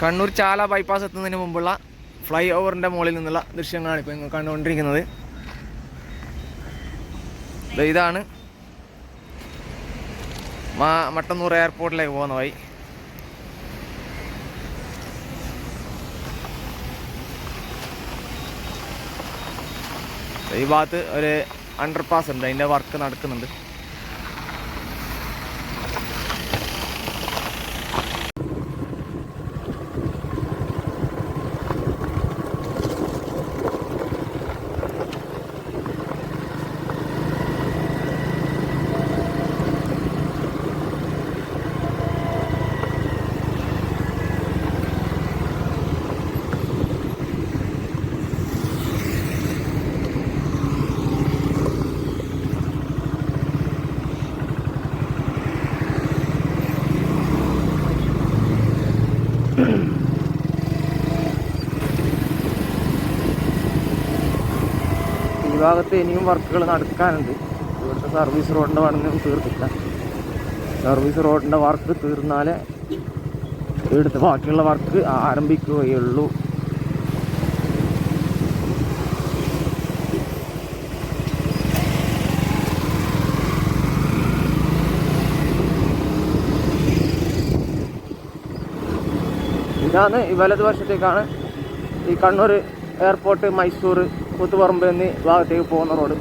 കണ്ണൂർ ചാല bypass എത്തുന്നതിന് മുമ്പുള്ള fly ഓവറിന്റെ മുകളിൽ നിന്നുള്ള ദൃശ്യങ്ങളാണ് ഇപ്പോൾ നിങ്ങൾ കണ്ടുകൊണ്ടിരിക്കുന്നത്. ഇതാണ് മാ മട്ടന്നൂർ എയർപോർട്ടിലേക്ക് പോകുന്ന വഴി. ഈ ഭാഗത്ത് ഒരു അണ്ടർപാസ് ഉണ്ട്. അതിന്റെ വർക്ക് നടക്കുന്നുണ്ട്. ഭാഗത്ത് ഇനിയും വർക്കുകൾ നടക്കാനുണ്ട്. ഇവിടുത്തെ സർവീസ് റോഡിന്റെ പണിയൊന്നും തീർത്തില്ല സർവീസ് റോഡിന്റെ വർക്ക് തീർന്നാലേ ഇവിടുത്തെ ബാക്കിയുള്ള വർക്ക് ആരംഭിക്കുകയുള്ളൂ. ഇതാണ് വലതുവശത്തേക്കാണ് ഈ കണ്ണൂർ എയർപോർട്ട് മൈസൂർ കൂത്തുപറമ്പ് എന്നീ ഭാഗത്തേക്ക് പോകുന്ന റോഡ്.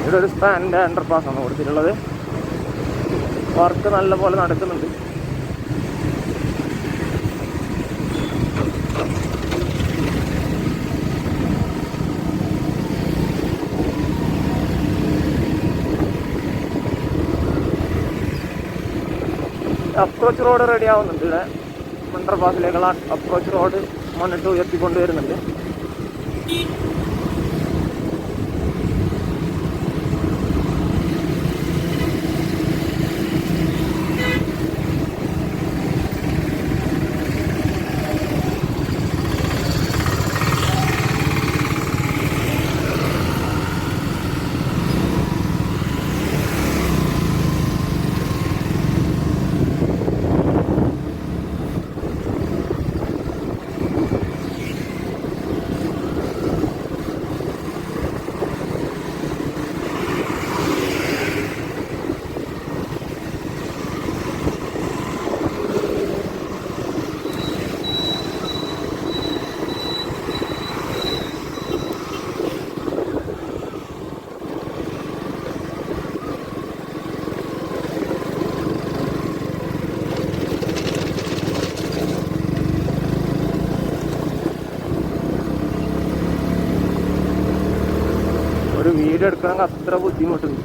ഇവിടെ ഒരു സ്പാനിന്റെ അണ്ടർപാസ് ആണ് കൊടുത്തിട്ടുള്ളത്. വർക്ക് നല്ലപോലെ നടക്കുന്നുണ്ട്. അപ്രോച്ച് റോഡ് റെഡി ആവുന്നുണ്ട്. ഇവിടെ മണ്ടർ പാസിലേക്കുള്ള അപ്രോച്ച് റോഡ് മുന്നിട്ട് ഉയർത്തിക്കൊണ്ട് ഒരു വീഡിയോ എടുക്കണമെങ്കിൽ അത്ര ബുദ്ധിമുട്ടുണ്ട്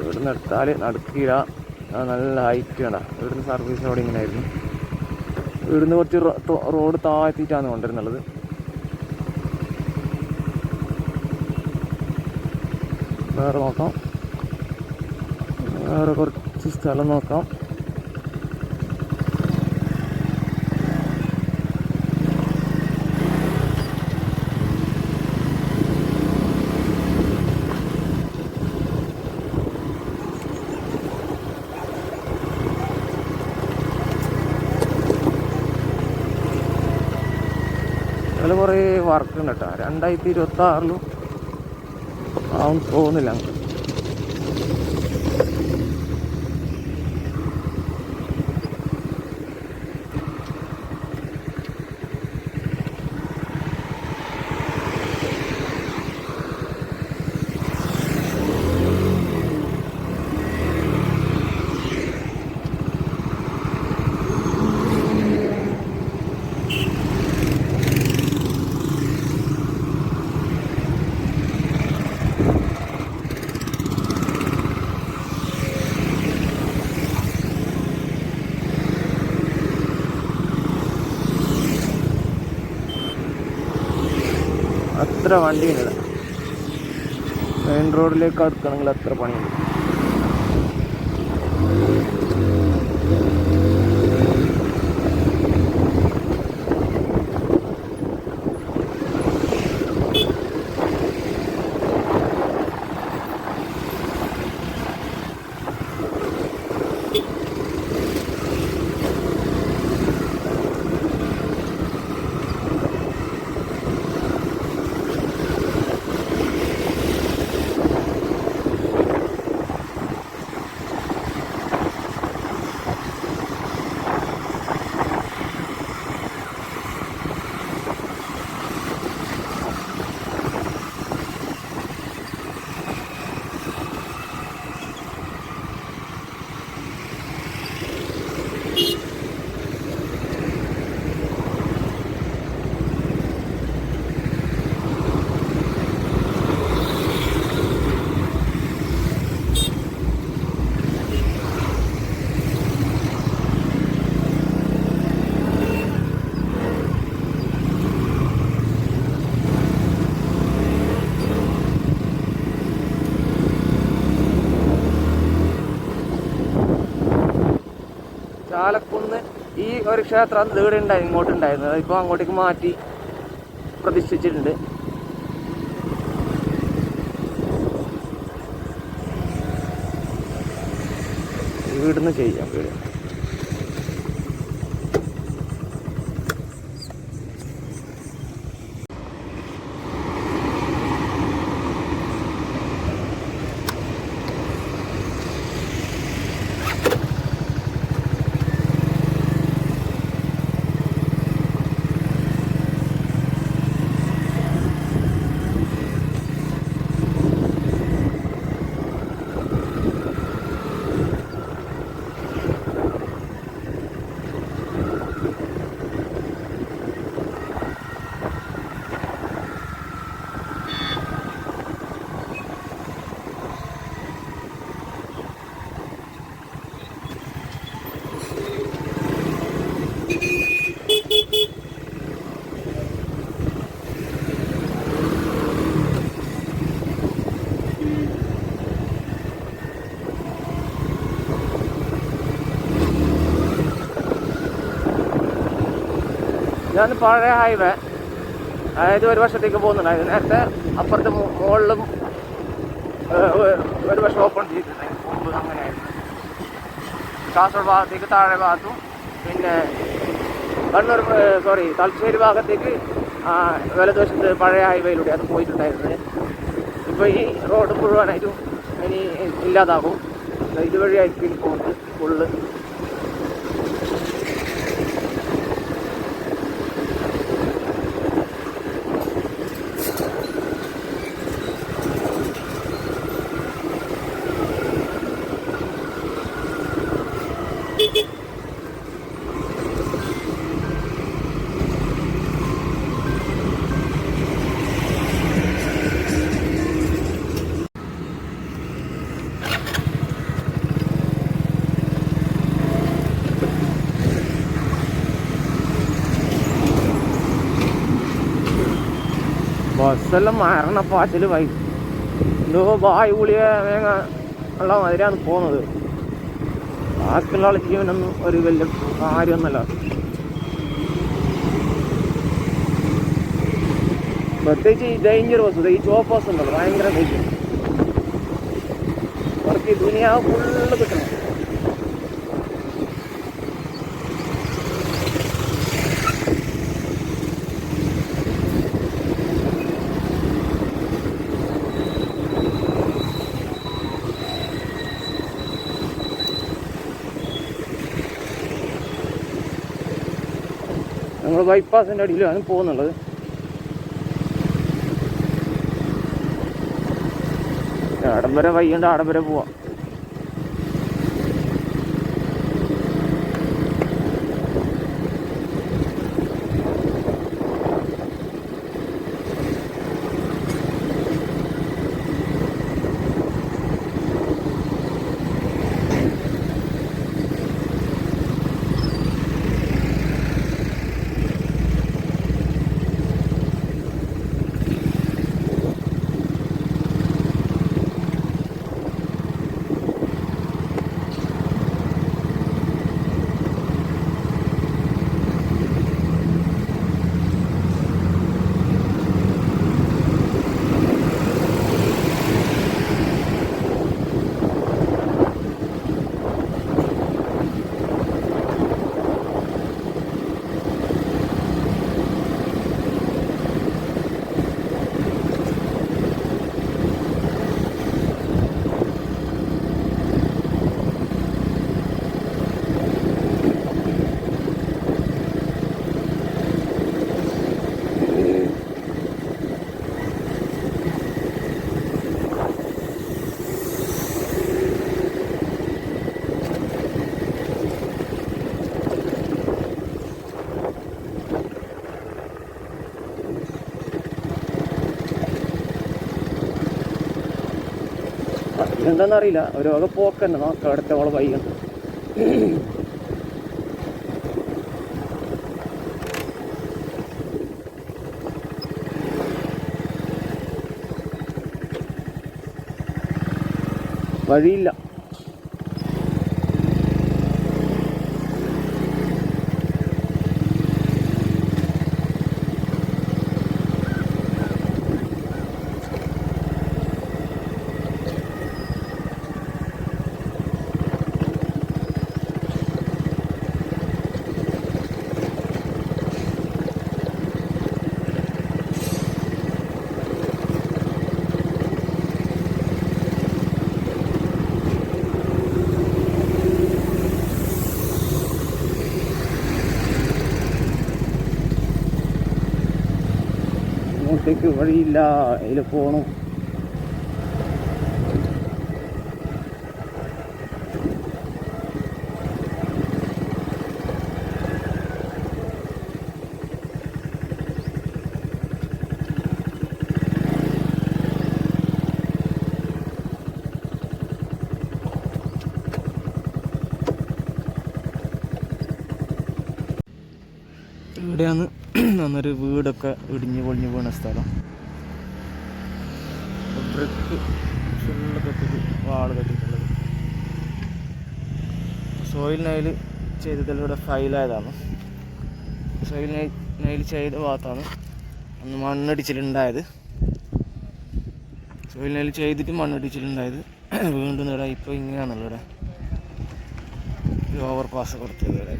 ഇവിടുന്ന് എടുത്താൽ നടക്കില്ല നല്ല ഹൈറ്റ് വേണ്ട ഇവിടുന്ന് അവിടെ ഇങ്ങനെ ആയിരുന്നു. ഇവിടുന്ന് കുറച്ച് റോഡ് താഴ്ത്തിയിട്ടാണ് കൊണ്ടുവരുന്നുള്ളത്. വേറെ നോക്കാം. വേറെ കുറച്ച് സ്ഥലം നോക്കാം. അതിൽ കുറേ വർക്ക് ഉണ്ട് കേട്ടോ. രണ്ടായിരത്തി ഇരുപത്തി ആറിലും ആവും തോന്നുന്നില്ല അങ്ങ് വണ്ടി വണ്ടിയുണ്ട് മെയിൻ റോഡിലേക്ക് അടുക്കണമെങ്കിൽ അത്ര പണിയുണ്ട്. ചാലക്കുന്ന് ഈ ഒരു ക്ഷേത്രം അന്ന് ഇവിടെ ഉണ്ടായി ഇങ്ങോട്ടുണ്ടായിരുന്നത്. ഇപ്പോൾ അങ്ങോട്ടേക്ക് മാറ്റി പ്രതിഷ്ഠിച്ചിട്ടുണ്ട് ഇവിടുന്ന് ചെയ്യാം വീട് ഞാൻ പഴയ ഹൈവേ അതായത് ഒരു വർഷത്തേക്ക് പോകുന്നുണ്ടായിരുന്നു നേരത്തെ അപ്പുറത്തെ മുകളിലും ഒരു വർഷം ഓപ്പൺ ചെയ്തിട്ടുണ്ടായിരുന്നു അങ്ങനെയായിരുന്നു കാസർഗോഡ് ഭാഗത്തേക്ക് താഴെ ഭാഗത്തും പിന്നെ കണ്ണൂർ സോറി തലശ്ശേരി ഭാഗത്തേക്ക് വലതുവശത്ത് പഴയ ഹൈവേയിലൂടെ അത് പോയിട്ടുണ്ടായിരുന്നത്. ഇപ്പോൾ ഈ റോഡ് മുഴുവനായിട്ടും ഇനി ഇല്ലാതാകും. ഇതുവഴിയായിരിക്കും പോകുന്നത്. ഫുള്ള് ബസ്സെല്ലാം മരണപ്പാച്ചിൽ വൈ. എന്തോ വായു പുളിയ വേങ്ങ ഉള്ള മതിരാണ് പോകുന്നത് ബാക്കിയുള്ള ആൾ ജീവനൊന്നും ഒരു വലിയ കാര്യമൊന്നുമല്ല. പ്രത്യേകിച്ച് ഈ ഡേഞ്ചർ ബസ് ഈ ചോപ്പ് ബസ് ഉണ്ടല്ലോ ഭയങ്കര ഡേഞ്ചർ ഈ ദുനിയാവ് ഫുള്ള് കിട്ടണം. ബൈപ്പാസിന്റെ അടിയിലാണ് പോകുന്നുള്ളത്. ആഡംബര അവിടം പോവാ പോവാം. എന്താണെന്നറിയില്ല ഒരു വക പോക്കന്നെ. നോക്കാം അടുത്ത അവളെ വൈകും വഴിയില്ല. ഇങ്ങോട്ടേക്ക് വഴിയില്ല. അതിൽ പോണു. ഇവിടെയാണ് അന്നൊരു വീടൊക്കെ ഇടിഞ്ഞ് പൊളിഞ്ഞ് വീണ സ്ഥലം. ബ്രിക്ക് ഫുള്ള് കെട്ടിട്ട് വാൾ കെട്ടിയിട്ടുള്ളത്. സോയിൽ നൈൽ ചെയ്തതിലൂടെ ഫൈലായതാണ് സോയിൽ നൈ നൈൽ ചെയ്ത ഭാഗത്താണ് അന്ന് മണ്ണടിച്ചിലുണ്ടായത്. സോയിൽ നൈൽ ചെയ്തിട്ട് മണ്ണടിച്ചിലുണ്ടായത്. വീണ്ടും ഇവിടെ ഇപ്പോൾ ഇങ്ങനെയാണല്ലോ ഇവിടെ. ഓവർ പാസ് കൊടുത്തത് ഇവിടെ.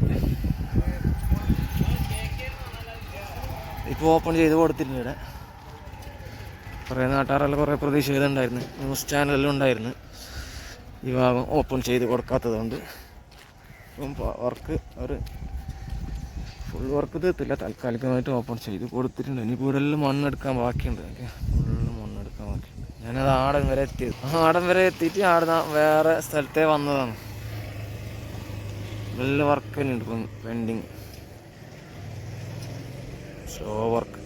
ഇപ്പോൾ ഓപ്പൺ ചെയ്ത് കൊടുത്തിട്ടുണ്ട് ഇവിടെ. കുറേ നാട്ടുകാരെല്ലാം കുറേ പ്രതീക്ഷിക്കുന്നുണ്ടായിരുന്നു ന്യൂസ് ചാനലിലും ഉണ്ടായിരുന്നു. ഈ ഭാഗം ഓപ്പൺ ചെയ്ത് കൊടുക്കാത്തത് കൊണ്ട് വർക്ക് ഒരു ഫുൾ വർക്ക് തീർത്തില്ല. താൽക്കാലികമായിട്ട് ഓപ്പൺ ചെയ്ത് കൊടുത്തിട്ടുണ്ട്. ഇനി കൂടുതൽ മണ്ണെടുക്കാൻ ബാക്കിയുണ്ട്. ഫുള്ള് മണ്ണെടുക്കാൻ ബാക്കിയുണ്ട്. ഞാനത് ആടം വരെ എത്തിയത് ആടം വരെ എത്തിയിട്ട് ആടുന്ന വേറെ സ്ഥലത്തേ വന്നതാണ്. നല്ല വർക്ക് തന്നെയുണ്ട് ഇപ്പം പെൻഡിങ് സ്ലോ വർക്ക്